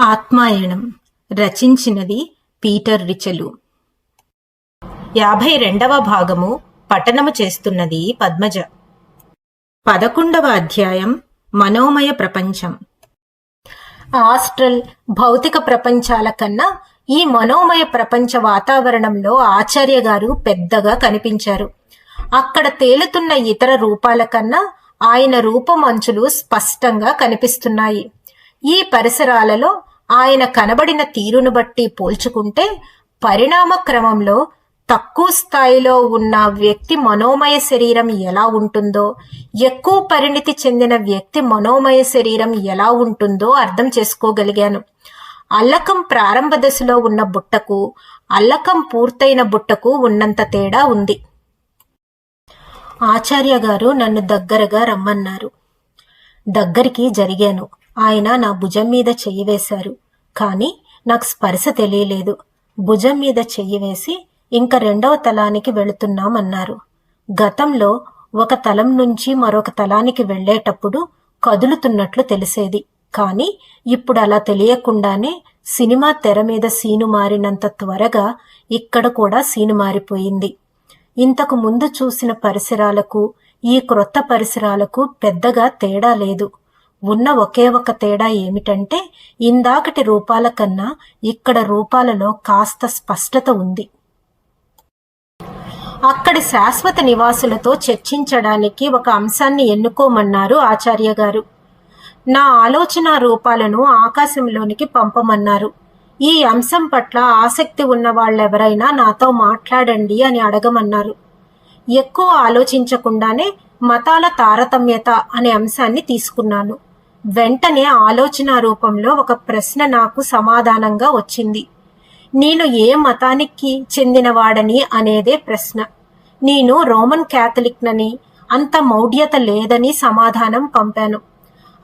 ఆత్మాయణం రచించినది Peter రిచలు. యాభై రెండవ భాగము పఠనము చేస్తున్నది పద్మజ. పదకొండవ అధ్యాయం మనోమయ ప్రపంచం. ఆస్ట్రల్ భౌతిక ప్రపంచాల కన్నా ఈ మనోమయ ప్రపంచ వాతావరణంలో ఆచార్య గారు పెద్దగా కనిపించారు. అక్కడ తేలుతున్న ఇతర రూపాల కన్నా ఆయన రూపమంచులు స్పష్టంగా కనిపిస్తున్నాయి. ఈ పరిసరాలలో ఆయన కనబడిన తీరును బట్టి పోల్చుకుంటే పరిణామ క్రమంలో తక్కువ స్థాయిలో ఉన్న వ్యక్తి మనోమయ శరీరం ఎలా ఉంటుందో ఎక్కువ పరిణితి చెందిన వ్యక్తి మనోమయ శరీరం ఎలా ఉంటుందో అర్థం చేసుకోగలిగాను. అల్లకం ప్రారంభ దశలో ఉన్న బుట్టకు అల్లకం పూర్తయిన బుట్టకు ఉన్నంత తేడా ఉంది. ఆచార్య గారు నన్ను దగ్గరగా రమ్మన్నారు. దగ్గరికి జరిగాను. ఆయన నా భుజం మీద చెయ్యి వేశారు. కానీ నాకు స్పర్శ తెలియలేదు. భుజం మీద చెయ్యి వేసి ఇంక రెండవ తలానికి వెళుతున్నామన్నారు. గతంలో ఒక తలం నుంచి మరొక తలానికి వెళ్ళేటప్పుడు కదులుతున్నట్లు తెలిసేది. కానీ ఇప్పుడు అలా తెలియకుండానే సినిమా తెర మీద సీను మారినంత త్వరగా ఇక్కడ కూడా సీను మారిపోయింది. ఇంతకు ముందు చూసిన పరిసరాలకు ఈ క్రొత్త పరిసరాలకు పెద్దగా తేడా లేదు. ఉన్న ఒకే ఒక తేడా ఏమిటంటే ఇందాకటి రూపాల కన్నా ఇక్కడ రూపాలలో కాస్త స్పష్టత ఉంది. అక్కడి శాశ్వత నివాసులతో చర్చించడానికి ఒక అంశాన్ని ఎన్నుకోమన్నారు ఆచార్య గారు. నా ఆలోచన రూపాలను ఆకాశంలోనికి పంపమన్నారు. ఈ అంశం పట్ల ఆసక్తి ఉన్న వాళ్ళెవరైనా నాతో మాట్లాడండి అని అడగమన్నారు. ఎక్కువ ఆలోచించకుండానే మతాల తారతమ్యత అనే అంశాన్ని తీసుకున్నాను. వెంటనే ఆలోచన రూపంలో ఒక ప్రశ్న నాకు సమాధానంగా వచ్చింది. నేను ఏ మతానికి చెందినవాడని అనేదే ప్రశ్న. నేను రోమన్ క్యాథలిక్నని అంత మౌఢ్యత లేదని సమాధానం పంపాను.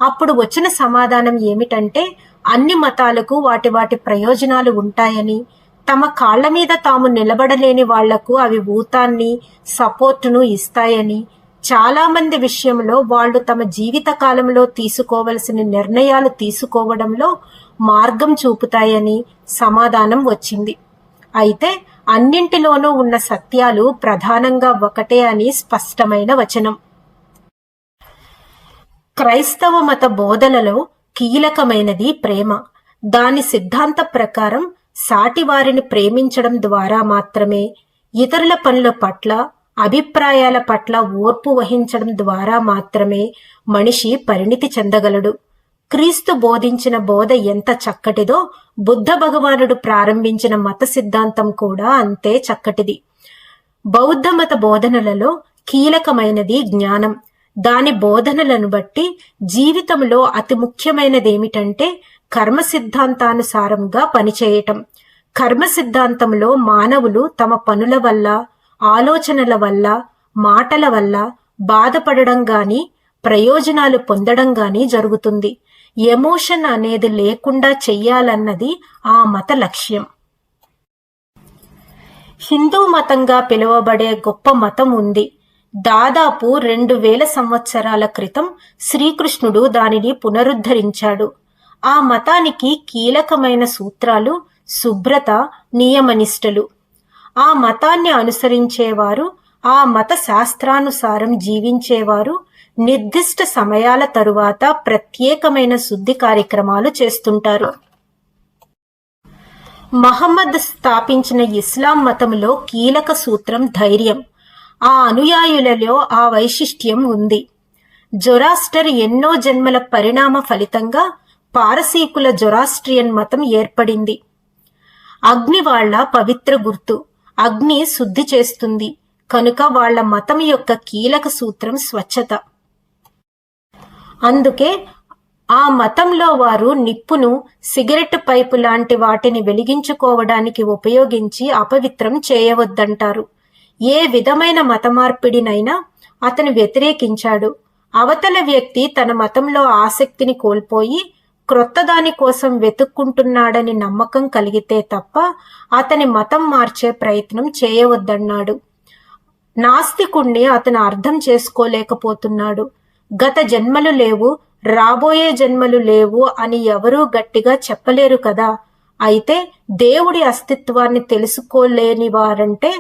అప్పుడు వచ్చిన సమాధానం ఏమిటంటే అన్ని మతాలకు వాటి వాటి ప్రయోజనాలు ఉంటాయని తమ కాళ్ళ మీద తాము నిలబడలేని వాళ్ళకు అవి ఊతాన్ని సపోర్టును ఇస్తాయని చాలా మంది విషయంలో వాళ్ళు తమ జీవిత కాలంలో తీసుకోవలసిన నిర్ణయాలు తీసుకోవడంలో మార్గం చూపుతాయని సమాధానం వచ్చింది. అయితే అన్నింటిలోనూ ఉన్న సత్యాలు ప్రధానంగా ఒకటే అని స్పష్టమైన వచనం. క్రైస్తవ మత బోధనలో కీలకమైనది ప్రేమ. దాని సిద్ధాంత ప్రకారం సాటివారిని ప్రేమించడం ద్వారా మాత్రమే ఇతరుల పనుల పట్ల అభిప్రాయాల పట్ల ఓర్పు వహించడం ద్వారా మాత్రమే మనిషి పరిణితి చెందగలడు. క్రీస్తు బోధించిన బోధ ఎంత చక్కటిదో బుద్ధ భగవానుడు ప్రారంభించిన మత సిద్ధాంతం కూడా అంతే చక్కటిది. బౌద్ధ మత బోధనలలో కీలకమైనది జ్ఞానం. దాని బోధనలను బట్టి జీవితంలో అతి ముఖ్యమైనదేమిటంటే కర్మ సిద్ధాంతానుసారంగా పనిచేయటం. కర్మ సిద్ధాంతంలో మానవులు తమ పనుల వల్ల ఆలోచనల వల్ల మాటల వల్ల బాధపడడం గాని ప్రయోజనాలు పొందడం గాని జరుగుతుంది. ఎమోషన్ అనేది లేకుండా చెయ్యాలన్నది ఆ మత లక్ష్యం. హిందూ మతంగా పిలువబడే గొప్ప మతం ఉంది. దాదాపు రెండు వేల సంవత్సరాల క్రితం శ్రీకృష్ణుడు దానిని పునరుద్ధరించాడు. ఆ మతానికి కీలకమైన సూత్రాలు శుభ్రత నియమనిష్టలు. ఆ మతాన్ని అనుసరించేవారు ఆ మత శాస్త్రానుసారం జీవించేవారు నిర్దిష్ట సమయాల తరువాత ప్రత్యేకమైన శుద్ధి కార్యక్రమాలు చేస్తుంటారు. మహమ్మద్ స్థాపించిన ఇస్లాం మతంలో కీలక సూత్రం ధైర్యం. ఆ అనుయాయులలో ఆ వైశిష్ట్యం ఉంది. జొరాస్టర్ ఎన్నో జన్మల పరిణామ ఫలితంగా పారసీకుల జొరాస్ట్రియన్ మతం ఏర్పడింది. అగ్నివాళ్ళ పవిత్ర గుర్తు. అగ్ని శుద్ధి చేస్తుంది. కనుక వాళ్ళ మతం యొక్క కీలక సూత్రం స్వచ్ఛత. అందుకే ఆ మతంలో వారు నిప్పును సిగరెట్ పైపు లాంటి వాటిని వెలిగించుకోవడానికి ఉపయోగించి అపవిత్రం చేయవద్దంటారు. ఏ విధమైన మత మార్పిడినైనా అతను వ్యతిరేకించాడు. అవతల వ్యక్తి తన మతంలో ఆసక్తిని కోల్పోయి క్రొత్త దాని కోసం వెతుక్కుంటున్నాడని నమ్మకం కలిగితే తప్ప అతని మతం మార్చే ప్రయత్నం చేయవద్దన్నాడు. నాస్తికుణ్ణి అతను అర్థం చేసుకోలేకపోతున్నాడు. గత జన్మలు లేవు రాబోయే జన్మలు లేవు అని ఎవరూ గట్టిగా చెప్పలేరు కదా. అయితే దేవుడి అస్తిత్వాన్ని తెలుసుకోలేని వారంటే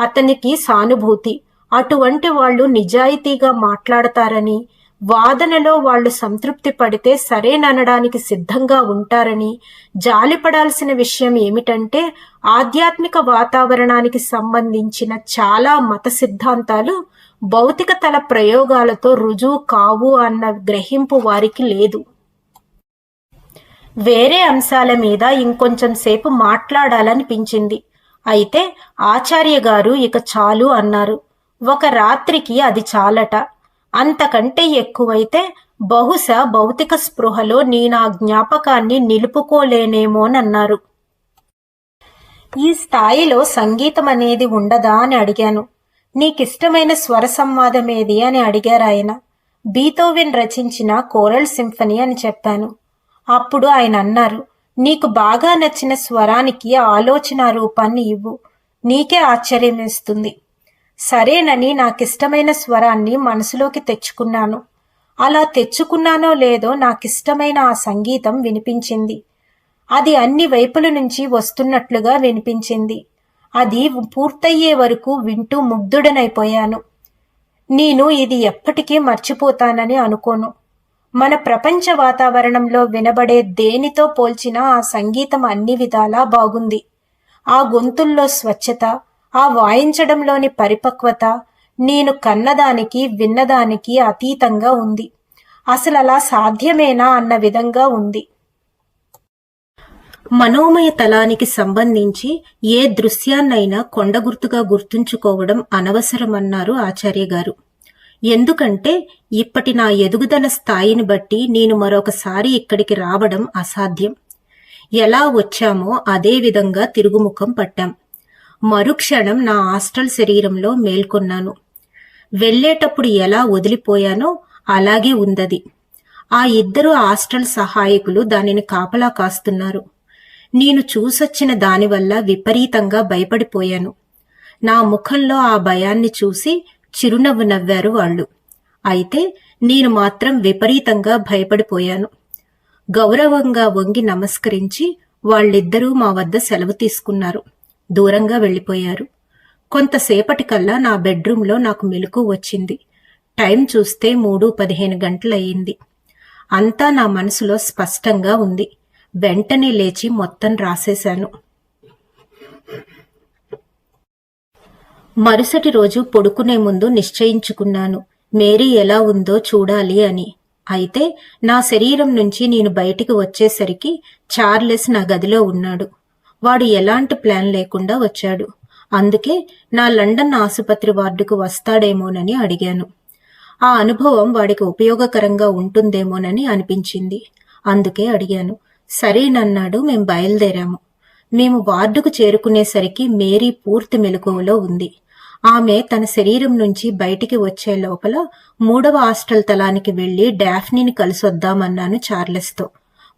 అతనికి సానుభూతి. అటువంటి వాళ్ళు నిజాయితీగా మాట్లాడతారని వాదనలో వాళ్ళు సంతృప్తి పడితే సరేననడానికి సిద్ధంగా ఉంటారని జాలిపడాల్సిన విషయం ఏమిటంటే ఆధ్యాత్మిక వాతావరణానికి సంబంధించిన చాలా మత సిద్ధాంతాలు భౌతిక తల ప్రయోగాలతో రుజువు కావు అన్న గ్రహింపు వారికి లేదు. వేరే అంశాల మీద ఇంకొంచెం సేపు మాట్లాడాలనిపించింది. అయితే ఆచార్య గారు ఇక చాలు అన్నారు. ఒక రాత్రికి అది చాలట. అంతకంటే ఎక్కువైతే బహుశా భౌతిక స్పృహలో నేనా జ్ఞాపకాన్ని నిలుపుకోలేనేమోనన్నారు ఈ స్థాయిలో సంగీతం అనేది ఉండదా అని అడిగాను. నీకిష్టమైన స్వర సంవాదం ఏది అని అడిగారు ఆయన. బీతోవిన్ రచించిన కోరల్ సింఫనీ అని చెప్పాను. అప్పుడు ఆయన అన్నారు నీకు బాగా నచ్చిన స్వరానికి ఆలోచన రూపాన్ని ఇవ్వు. నీకే ఆశ్చర్యమేస్తుంది. సరేనని నాకిష్టమైన స్వరాన్ని మనసులోకి తెచ్చుకున్నాను. అలా తెచ్చుకున్నానో లేదో నాకిష్టమైన ఆ సంగీతం వినిపించింది. అది అన్ని వైపుల నుంచి వస్తున్నట్లుగా వినిపించింది. అది పూర్తయ్యే వరకు వింటూ ముగ్ధుడనైపోయాను. నేను ఇది ఎప్పటికీ మర్చిపోతానని అనుకోను. మన ప్రపంచ వాతావరణంలో వినబడే దేనితో పోల్చిన ఆ సంగీతం అన్ని విధాలా బాగుంది. ఆ గొంతుల్లో స్వచ్ఛత ఆ వాయించడంలోని పరిపక్వత నేను కన్నదానికి విన్నదానికి అతీతంగా ఉంది. అసలు అలా సాధ్యమేనా అన్న విధంగా ఉంది. మనోమయ తలానికి సంబంధించి ఏ దృశ్యాన్నైనా కొండ గుర్తుగా గుర్తుంచుకోవడం అనవసరమన్నారు ఆచార్య గారు ఎందుకంటే ఇప్పటి నా ఎదుగుదల స్థాయిని బట్టి నేను మరొకసారి ఇక్కడికి రావడం అసాధ్యం. ఎలా వచ్చామో అదే విధంగా తిరుగుముఖం పట్టాం. మరుక్షణం నా హాస్టల్ శరీరంలో మేల్కొన్నాను. వెళ్ళేటప్పుడు ఎలా వదిలిపోయానో అలాగే ఉందది. ఆ ఇద్దరు హాస్టల్ సహాయకులు దానిని కాపలా కాస్తున్నారు. నేను చూసొచ్చిన దానివల్ల విపరీతంగా భయపడిపోయాను. నా ముఖంలో ఆ భయాన్ని చూసి చిరునవ్వు నవ్వారు వాళ్ళు. అయితే నేను మాత్రం విపరీతంగా భయపడిపోయాను. గౌరవంగా వంగి నమస్కరించి వాళ్ళిద్దరూ మా వద్ద సెలవు తీసుకున్నారు. దూరంగా వెళ్ళిపోయారు. కొంతసేపటికల్లా నా బెడ్రూంలో నాకు మెలకు వచ్చింది. టైం చూస్తే మూడు పదిహేను గంటలయ్యింది. అంతా నా మనసులో స్పష్టంగా ఉంది. వెంటనే లేచి మొత్తం రాసేశాను. మరుసటి రోజు పడుకునే ముందు నిశ్చయించుకున్నాను. మేరీ ఎలా ఉందో చూడాలి అని. అయితే నా శరీరం నుంచి నేను బయటికి వచ్చేసరికి చార్లెస్ నా గదిలో ఉన్నాడు. వాడు ఎలాంటి ప్లాన్ లేకుండా వచ్చాడు. అందుకే నా లండన్ ఆసుపత్రి వార్డుకు వస్తాడేమోనని అడిగాను. ఆ అనుభవం వాడికి ఉపయోగకరంగా ఉంటుందేమోనని అనిపించింది. అందుకే అడిగాను. సరేనన్నాడు మేం బయలుదేరాము. మేము వార్డుకు చేరుకునేసరికి మేరీ పూర్తి మెలకువలో ఉంది. ఆమె తన శరీరం నుంచి బయటికి వచ్చే లోపల మూడవ హాస్టల్ తలానికి వెళ్ళి డాఫ్నీని కలిసొద్దామన్నాను చార్లెస్తో.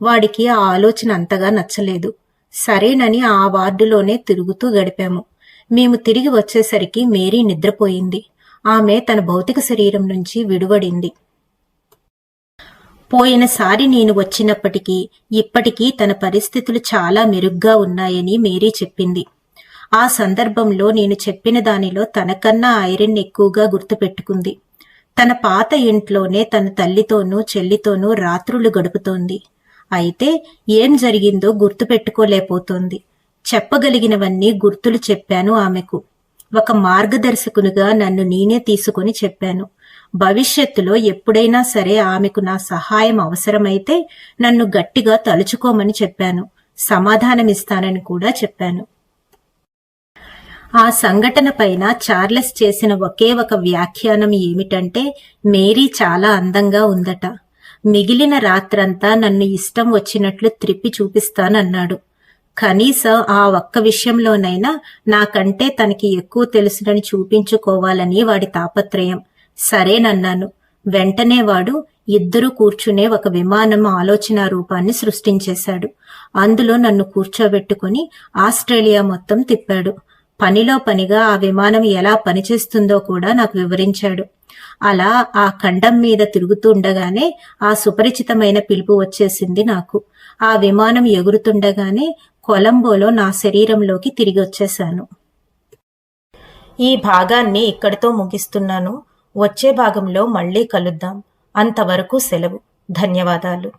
వాడికి ఆ ఆలోచన అంతగా నచ్చలేదు. సరేనని ఆ వార్డులోనే తిరుగుతూ గడిపాము. మేము తిరిగి వచ్చేసరికి మేరీ నిద్రపోయింది. ఆమె తన భౌతిక శరీరం నుంచి విడువడింది. పోయినసారి నేను వచ్చినప్పటికీ ఇప్పటికీ తన పరిస్థితులు చాలా మెరుగ్గా ఉన్నాయని మేరీ చెప్పింది. ఆ సందర్భంలో నేను చెప్పిన దానిలో తనకన్నా ఐరన్ ఎక్కువగా గుర్తుపెట్టుకుంది. తన పాత ఇంట్లోనే తన తల్లితోనూ చెల్లితోనూ రాత్రులు గడుపుతోంది. అయితే ఏం జరిగిందో గుర్తుపెట్టుకోలేకపోతోంది. చెప్పగలిగినవన్నీ గుర్తులు చెప్పాను ఆమెకు. ఒక మార్గదర్శకునిగా నన్ను నేనే తీసుకుని చెప్పాను. భవిష్యత్తులో ఎప్పుడైనా సరే ఆమెకు నా సహాయం అవసరమైతే నన్ను గట్టిగా తలుచుకోమని చెప్పాను. సమాధానమిస్తానని కూడా చెప్పాను. ఆ సంఘటన పైన చార్లెస్ చేసిన ఒకే ఒక వ్యాఖ్యానం ఏమిటంటే మేరీ చాలా అందంగా ఉందట. మిగిలిన రాత్రంతా నన్ను ఇష్టం వచ్చినట్లు త్రిప్పి చూపిస్తానన్నాడు. కనీసం ఆ ఒక్క విషయంలోనైనా నాకంటే తనకి ఎక్కువ తెలుసునని చూపించుకోవాలని వాడి తాపత్రయం. సరేనన్నాను వెంటనే వాడు ఇద్దరు కూర్చునే ఒక విమానం ఆలోచన రూపాన్ని సృష్టించేశాడు. అందులో నన్ను కూర్చోబెట్టుకుని ఆస్ట్రేలియా మొత్తం తిప్పాడు. పనిలో పనిగా ఆ విమానం ఎలా పనిచేస్తుందో కూడా నాకు వివరించాడు. అలా ఆ ఖండం మీద తిరుగుతుండగానే ఆ సుపరిచితమైన పిలుపు వచ్చేసింది నాకు. ఆ విమానం ఎగురుతుండగానే కొలంబోలో నా శరీరంలోకి తిరిగి వచ్చేశాను. ఈ భాగాన్ని ఇక్కడితో ముగిస్తున్నాను. వచ్చే భాగంలో మళ్ళీ కలుద్దాం. అంతవరకు సెలవు. ధన్యవాదాలు.